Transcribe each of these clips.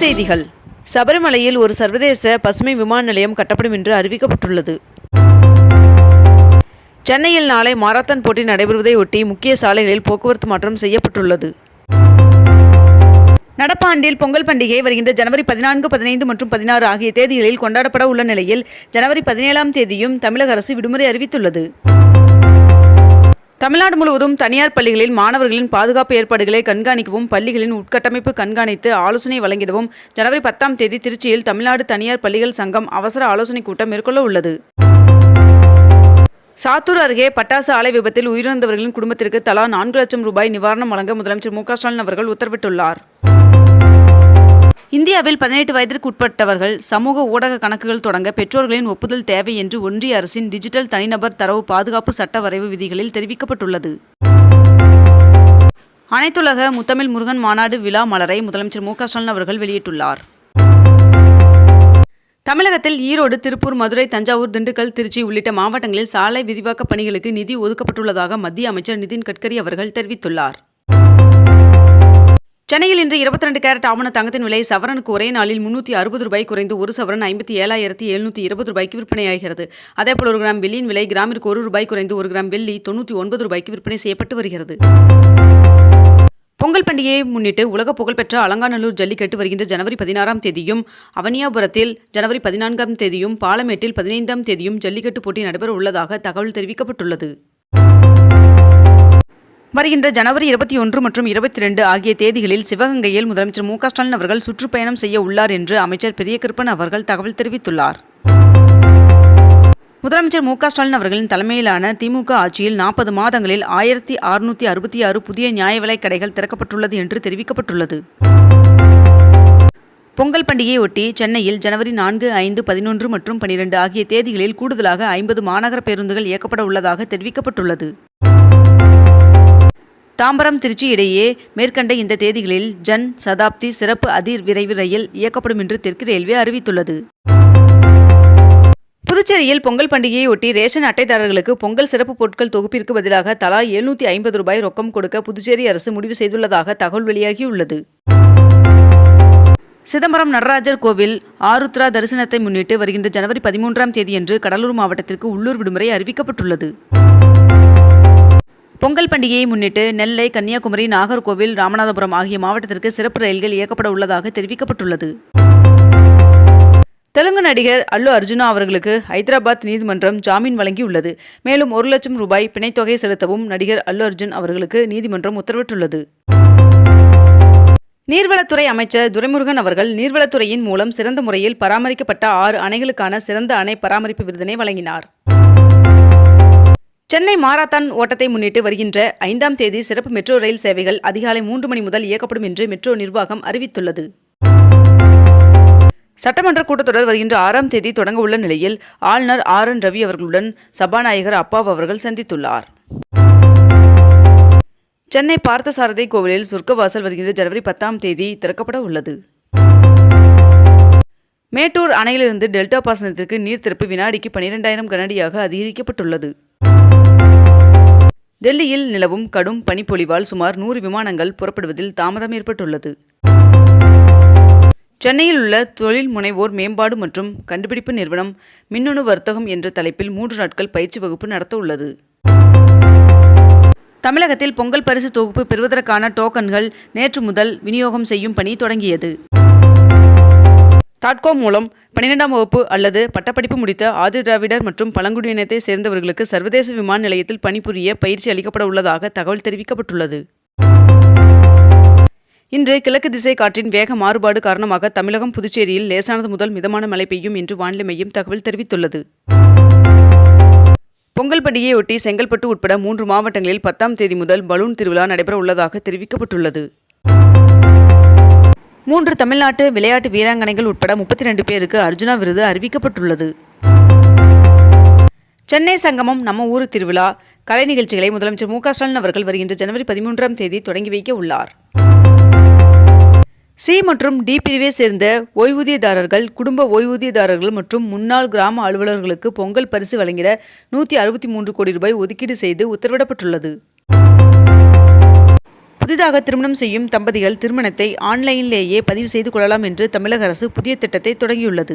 செய்திகள். சபரிமலையில் ஒரு சர்வதேச பசுமை விமான நிலையம் கட்டப்படும் என்று அறிவிக்கப்பட்டுள்ளது. சென்னையில் நாளை மாரத்தான் போட்டி நடைபெறுவதை ஒட்டி முக்கிய சாலைகளில் போக்குவரத்து மாற்றம் செய்யப்பட்டுள்ளது. நடப்பாண்டில் பொங்கல் பண்டிகை வருகின்ற ஜனவரி பதினான்கு பதினைந்து மற்றும் பதினாறு ஆகிய தேதிகளில் கொண்டாடப்பட உள்ள நிலையில் ஜனவரி பதினேழாம் தேதியும் தமிழக அரசு விடுமுறை அறிவித்துள்ளது. தமிழ்நாடு முழுவதும் தனியார் பள்ளிகளில் மாணவர்களின் பாதுகாப்பு ஏற்பாடுகளை கண்காணிக்கவும் பள்ளிகளின் உட்கட்டமைப்பு கண்காணித்து ஆலோசனை வழங்கிடவும் ஜனவரி பத்தாம் தேதி திருச்சியில் தமிழ்நாடு தனியார் பள்ளிகள் சங்கம் அவசர ஆலோசனைக் கூட்டம் மேற்கொள்ள உள்ளது. சாத்தூர் அருகே பட்டாசு ஆலை விபத்தில் உயிரிழந்தவர்களின் குடும்பத்திற்கு தலா நான்கு லட்சம் ரூபாய் நிவாரணம் வழங்க முதலமைச்சர் மு க ஸ்டாலின் அவர்கள் உத்தரவிட்டுள்ளார். இந்தியாவில் பதினெட்டு வயதிற்கு உட்பட்டவர்கள் சமூக ஊடக கணக்குகள் தொடங்க பெற்றோர்களின் ஒப்புதல் தேவை என்று ஒன்றிய அரசின் டிஜிட்டல் தனிநபர் தரவு பாதுகாப்பு சட்ட வரைவு விதிகளில் தெரிவிக்கப்பட்டுள்ளது. அனைத்துலக முத்தமிழ் முருகன் மாநாடு விழா மலரை முதலமைச்சர் மு க ஸ்டாலின் அவர்கள் வெளியிட்டுள்ளார். தமிழகத்தில் ஈரோடு திருப்பூர் மதுரை தஞ்சாவூர் திண்டுக்கல் திருச்சி உள்ளிட்ட மாவட்டங்களில் சாலை விரிவாக்கப் பணிகளுக்கு நிதி ஒதுக்கப்பட்டுள்ளதாக மத்திய அமைச்சர் நிதின் கட்கரி அவர்கள் தெரிவித்துள்ளார். சென்னையில் இன்று இருபத்தி ரெண்டு கேரட் ஆவண தங்கத்தின் விலை சவரனுக்கு ஒரே நாளில் முன்னூற்றி அறுபது ரூபாய் குறைந்து ஒரு சவரன் ஐம்பத்தி ஏழாயிரத்தி எழுநூற்றி இருபது ரூபாய்க்கு விற்பனையாகிறது. அதேபோல் ஒரு கிராம் வெள்ளியின் விலை கிராமிற்கு ஒரு ரூபாய் குறைந்து ஒரு கிராம் வெள்ளி தொண்ணூற்றி ஒன்பது ரூபாய்க்கு விற்பனை செய்யப்பட்டு வருகிறது. பொங்கல் பண்டிகையை முன்னிட்டு உலக புகழ்பெற்ற அலங்காநல்லூர் ஜல்லிக்கட்டு வருகின்ற ஜனவரி பதினாறாம் தேதியும் அவனியாபுரத்தில் ஜனவரி பதினான்காம் தேதியும் பாலமேட்டில் பதினைந்தாம் தேதியும் ஜல்லிக்கட்டு போட்டி நடைபெற உள்ளதாக தகவல் தெரிவிக்கப்பட்டுள்ளது. வருகின்ற ஜனவரி இருபத்தி ஒன்று மற்றும் இருபத்தி ரெண்டு ஆகிய தேதிகளில் சிவகங்கையில் முதலமைச்சர் மு ஸ்டாலின் அவர்கள் சுற்றுப்பயணம் செய்ய உள்ளார் என்று அமைச்சர் பெரியகிருப்பன் அவர்கள் தகவல் தெரிவித்துள்ளார். முதலமைச்சர் மு ஸ்டாலின் அவர்களின் தலைமையிலான திமுக ஆட்சியில் நாற்பது மாதங்களில் ஆயிரத்தி அறுநூற்றி அறுபத்தி ஆறு புதிய நியாய விலைக் கடைகள் திறக்கப்பட்டுள்ளது என்று தெரிவிக்கப்பட்டுள்ளது. பொங்கல் பண்டிகையொட்டி சென்னையில் ஜனவரி நான்கு ஐந்து பதினொன்று மற்றும் பனிரெண்டு ஆகிய தேதிகளில் கூடுதலாக ஐம்பது மாநகர பேருந்துகள் இயக்கப்பட உள்ளதாக தெரிவிக்கப்பட்டுள்ளது. தாம்பரம் திருச்சி இடையே மேற்கண்ட இந்த தேதிகளில் ஜன் சதாப்தி சிறப்பு அதிர் விரைவு ரயில் இயக்கப்படும் என்று தெற்கு ரயில்வே அறிவித்துள்ளது. புதுச்சேரியில் பொங்கல் பண்டிகையை ஒட்டி ரேஷன் அட்டைதாரர்களுக்கு பொங்கல் சிறப்பு பொருட்கள் தொகுப்பிற்கு பதிலாக தலா எழுநூற்றி ஐம்பது ரூபாய் ரொக்கம் கொடுக்க புதுச்சேரி அரசு முடிவு செய்துள்ளதாக தகவல் வெளியாகியுள்ளது. சிதம்பரம் நடராஜர் கோவில் ஆருத்ரா தரிசனத்தை முன்னிட்டு வருகின்ற ஜனவரி பதிமூன்றாம் தேதியன்று கடலூர் மாவட்டத்திற்கு உள்ளூர் விடுமுறை அறிவிக்கப்பட்டுள்ளது. பொங்கல் பண்டிகையை முன்னிட்டு நெல்லை கன்னியாகுமரி நாகர்கோவில் ராமநாதபுரம் ஆகிய மாவட்டத்திற்கு சிறப்பு ரயில்கள் இயக்கப்பட உள்ளதாக தெரிவிக்கப்பட்டுள்ளது. தெலுங்கு நடிகர் அல்லு அர்ஜுனா அவர்களுக்கு ஹைதராபாத் நீதிமன்றம் ஜாமீன் வழங்கியுள்ளது. மேலும் ஒரு லட்சம் ரூபாய் பிணைத்தொகை செலுத்தவும் நடிகர் அல்லு அர்ஜுன் அவர்களுக்கு நீதிமன்றம் உத்தரவிட்டுள்ளது. நீர்வளத்துறை அமைச்சர் துரைமுருகன் அவர்கள் நீர்வளத்துறையின் மூலம் சிறந்த முறையில் பராமரிக்கப்பட்ட ஆறு அணைகளுக்கான சிறந்த அணை பராமரிப்பு விருதினை வழங்கினார். சென்னை மாரத்தான் ஓட்டத்தை முன்னிட்டு வருகின்ற ஐந்தாம் தேதி சிறப்பு மெட்ரோ ரயில் சேவைகள் அதிகாலை மூன்று மணி முதல் இயக்கப்படும் என்று மெட்ரோ நிர்வாகம் அறிவித்துள்ளது. சட்டமன்ற கூட்டத்தொடர் வருகின்ற ஆறாம் தேதி தொடங்க உள்ள நிலையில் ஆளுநர் ஆர் என் ரவி அவர்களுடன் சபாநாயகர் அப்பாவு அவர்கள் சந்தித்துள்ளார். சென்னை பார்த்தசாரதி கோவிலில் சொர்க்கவாசல் வருகின்ற ஜனவரி பத்தாம் தேதி திறக்கப்பட உள்ளது. மேட்டூர் அணையிலிருந்து டெல்டா பாசனத்திற்கு நீர் திறப்பு வினாடிக்கு பனிரெண்டாயிரம் கனடியாக அதிகரிக்கப்பட்டுள்ளது. டெல்லியில் நிலவும் கடும் பனிப்பொழிவால் சுமார் நூறு விமானங்கள் புறப்படுவதில் தாமதம் ஏற்பட்டுள்ளது. சென்னையில் உள்ள தொழில் முனைவோர் மேம்பாடு மற்றும் கண்டுபிடிப்பு நிறுவனம் மின்னணு வர்த்தகம் என்ற தலைப்பில் மூன்று நாட்கள் பயிற்சி வகுப்பு நடத்த உள்ளது தமிழகத்தில் பொங்கல் பரிசு தொகுப்பு பெறுவதற்கான டோக்கன்கள் நேற்று முதல் விநியோகம் செய்யும் பணி தொடங்கியது. தாட்கோ மூலம் பன்னிரெண்டாம் வகுப்பு அல்லது பட்டப்படிப்பு முடித்த ஆதி திராவிடர் மற்றும் பழங்குடியினத்தை சேர்ந்தவர்களுக்கு சர்வதேச விமான நிலையத்தில் பணிபுரிய பயிற்சி அளிக்கப்பட உள்ளதாக தகவல் தெரிவிக்கப்பட்டுள்ளது. இன்று கிழக்கு திசை காற்றின் வேக மாறுபாடு காரணமாக தமிழகம் புதுச்சேரியில் லேசானது முதல் மிதமான மழை பெய்யும் என்று வானிலை மையம் தகவல் தெரிவித்துள்ளது. பொங்கல் பண்டிகையொட்டி செங்கல்பட்டு உட்பட மூன்று மாவட்டங்களில் பத்தாம் தேதி முதல் பலூன் திருவிழா நடைபெற உள்ளதாக தெரிவிக்கப்பட்டுள்ளது. மூன்று தமிழ்நாட்டு விளையாட்டு வீராங்கனைகள் உட்பட முப்பத்தி ரெண்டு பேருக்கு அர்ஜுனா விருது அறிவிக்கப்பட்டுள்ளது. சென்னை சங்கமம் நம்ம ஊர் திருவிழா. கலை நிகழ்ச்சிகளை முதலமைச்சர் மு க ஸ்டாலின் அவர்கள் வருகின்ற ஜனவரி பதிமூன்றாம் தேதி தொடங்கி வைக்க உள்ளார். சி மற்றும் டி பிரிவை சேர்ந்த ஓய்வூதியதாரர்கள் குடும்ப ஓய்வூதியதாரர்கள் மற்றும் முன்னாள் கிராம அலுவலர்களுக்கு பொங்கல் பரிசு வழங்கிட நூற்றி அறுபத்தி மூன்று கோடி ரூபாய் ஒதுக்கீடு செய்து உத்தரவிடப்பட்டுள்ளது. புதிதாக திருமணம் செய்யும் தம்பதிகள் திருமணத்தை ஆன்லைனிலேயே பதிவு செய்து கொள்ளலாம் என்று தமிழக அரசு புதிய திட்டத்தை தொடங்கியுள்ளது.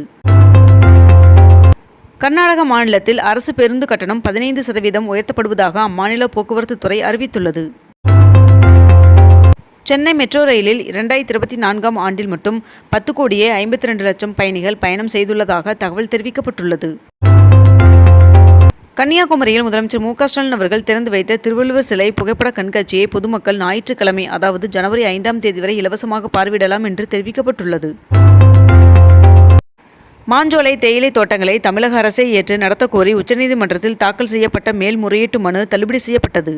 கர்நாடக மாநிலத்தில் அரசு பேருந்து கட்டணம் பதினைந்து சதவீதம் உயர்த்தப்படுவதாக அம்மாநில போக்குவரத்து துறை அறிவித்துள்ளது. சென்னை மெட்ரோ ரயிலில் இரண்டாயிரத்தி இருபத்தி நான்காம் ஆண்டில் மட்டும் பத்து கோடியே ஐம்பத்தி ரெண்டு லட்சம் பயணிகள் பயணம் செய்துள்ளதாக தகவல் தெரிவிக்கப்பட்டுள்ளது. கன்னியாகுமரியில் முதலமைச்சர் மு க ஸ்டாலின் அவர்கள் திறந்து வைத்த திருவள்ளுவர் சிலை புகைப்பட கண்காட்சியை பொதுமக்கள் ஞாயிற்றுக்கிழமை அதாவது ஜனவரி ஐந்தாம் தேதி வரை இலவசமாக பார்வையிடலாம் என்று தெரிவிக்கப்பட்டுள்ளது. மாஞ்சோலை தேயிலை தோட்டங்களை தமிழக அரசே ஏற்று நடத்தக்கோரி உச்சநீதிமன்றத்தில் தாக்கல் செய்யப்பட்ட மேல்முறையீட்டு மனு தள்ளுபடி செய்யப்பட்டது.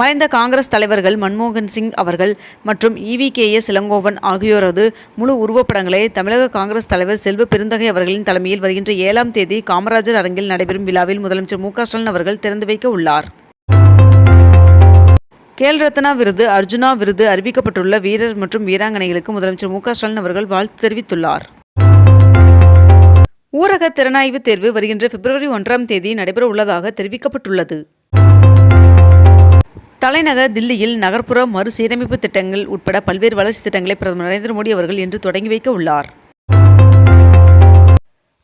மறைந்த காங்கிரஸ் தலைவர்கள் மன்மோகன் சிங் அவர்கள் மற்றும் இவிகேஎஸ் இளங்கோவன் ஆகியோரது முழு உருவப்படங்களை தமிழக காங்கிரஸ் தலைவர் செல்வ பெருந்தகை அவர்களின் தலைமையில் வருகின்ற ஏழாம் தேதி காமராஜர் அரங்கில் நடைபெறும் விழாவில் முதலமைச்சர் மு ஸ்டாலின் அவர்கள் திறந்து வைக்க உள்ளார். கேல் ரத்னா விருது அர்ஜுனா விருது அறிவிக்கப்பட்டுள்ள வீரர் மற்றும் வீராங்கனைகளுக்கு முதலமைச்சர் மு ஸ்டாலின் அவர்கள் வாழ்த்து தெரிவித்துள்ளார். ஊரக திறனாய்வு தேர்வு வருகின்ற பிப்ரவரி ஒன்றாம் தேதி நடைபெற உள்ளதாக தெரிவிக்கப்பட்டுள்ளது. தலைநகர் தில்லியில் நகர்ப்புற மறுசீரமைப்பு திட்டங்கள் உட்பட பல்வேறு வளர்ச்சி திட்டங்களை பிரதமர் நரேந்திர மோடி அவர்கள் இன்று தொடங்கி வைக்க உள்ளார்.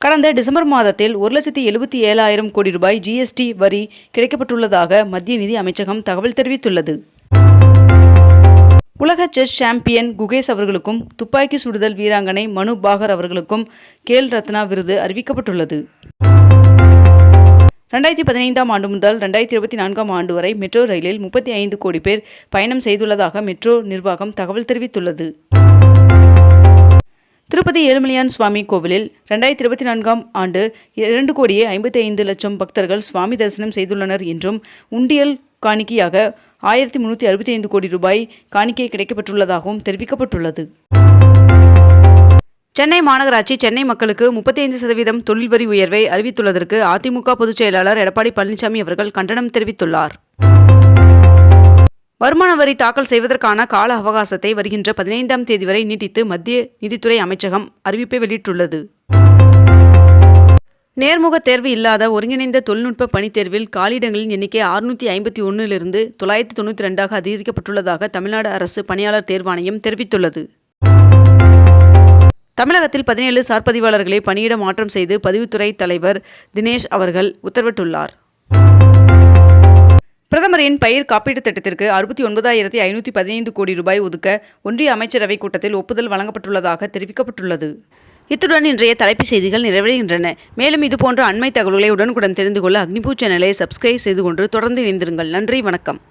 கடந்த டிசம்பர் மாதத்தில் ஒரு லட்சத்தி எழுபத்தி ஏழாயிரம் கோடி ரூபாய் ஜிஎஸ்டி வரி கிடைக்கப்பட்டுள்ளதாக மத்திய நிதி அமைச்சகம் தகவல் தெரிவித்துள்ளது. உலக செஸ் சாம்பியன் குகேஷ் அவர்களுக்கும் துப்பாக்கி சுடுதல் வீராங்கனை மனு பாகர் அவர்களுக்கும் கேல் ரத்னா விருது அறிவிக்கப்பட்டுள்ளது. ரெண்டாயிரத்தி பதினைந்தாம் ஆண்டு முதல் ரெண்டாயிரத்தி இருபத்தி நான்காம் ஆண்டு வரை மெட்ரோ ரயிலில் முப்பத்தி ஐந்து கோடி பேர் பயணம் செய்துள்ளதாக மெட்ரோ நிர்வாகம் தகவல் தெரிவித்துள்ளது. திருப்பதி ஏழுமலையான் சுவாமி கோவிலில் ரெண்டாயிரத்தி இருபத்தி நான்காம் ஆண்டு இரண்டு கோடியே ஐம்பத்தி ஐந்து லட்சம் பக்தர்கள் சுவாமி தரிசனம் செய்துள்ளனர் என்றும் உண்டியல் காணிக்கையாக ஆயிரத்தி முன்னூற்றி அறுபத்தி ஐந்து கோடி ரூபாய் காணிக்கை கிடைக்கப்பட்டுள்ளதாகவும் தெரிவிக்கப்பட்டுள்ளது. சென்னை மாநகராட்சி சென்னை மக்களுக்கு முப்பத்தி ஐந்து சதவீதம் தொழில் வரி உயர்வை அறிவித்துள்ளதற்கு அதிமுக பொதுச் செயலாளர் எடப்பாடி பழனிசாமி அவர்கள் கண்டனம் தெரிவித்துள்ளார். வருமான வரி தாக்கல் செய்வதற்கான கால அவகாசத்தை வருகின்ற பதினைந்தாம் தேதி வரை நீட்டித்து மத்திய நிதித்துறை அமைச்சகம் அறிவிப்பை வெளியிட்டுள்ளது. நேர்முக தேர்வு இல்லாத ஒருங்கிணைந்த தொழில்நுட்ப பணித் தேர்வில் காலியிடங்களின் எண்ணிக்கை அறுநூற்றி ஐம்பத்தி ஒன்றிலிருந்து தொள்ளாயிரத்தி தொண்ணூற்றி ரெண்டாக அதிகரிக்கப்பட்டுள்ளதாக தமிழ்நாடு அரசு பணியாளர் தேர்வாணையம் தெரிவித்துள்ளது. தமிழகத்தில் பதினேழு சார்பதிவாளர்களை பணியிட மாற்றம் செய்து பதிவுத்துறை தலைவர் தினேஷ் அவர்கள் உத்தரவிட்டுள்ளார். பிரதமரின் பயிர் காப்பீட்டுத் திட்டத்திற்கு அறுபத்தி ஒன்பதாயிரத்தி ஐநூற்றி பதினைந்து கோடி ரூபாய் ஒதுக்க ஒன்றிய அமைச்சரவைக் கூட்டத்தில் ஒப்புதல் வழங்கப்பட்டுள்ளதாக தெரிவிக்கப்பட்டுள்ளது. இத்துடன் இன்றைய தலைப்புச் செய்திகள் நிறைவடைகின்றன. மேலும் இதுபோன்ற அண்மை தகவல்களை உடனுக்குடன் தெரிந்து கொள்ள அக்னிபூ சேனலை சப்ஸ்கிரைப் செய்து கொண்டு தொடர்ந்து இணைந்திருங்கள். நன்றி வணக்கம்.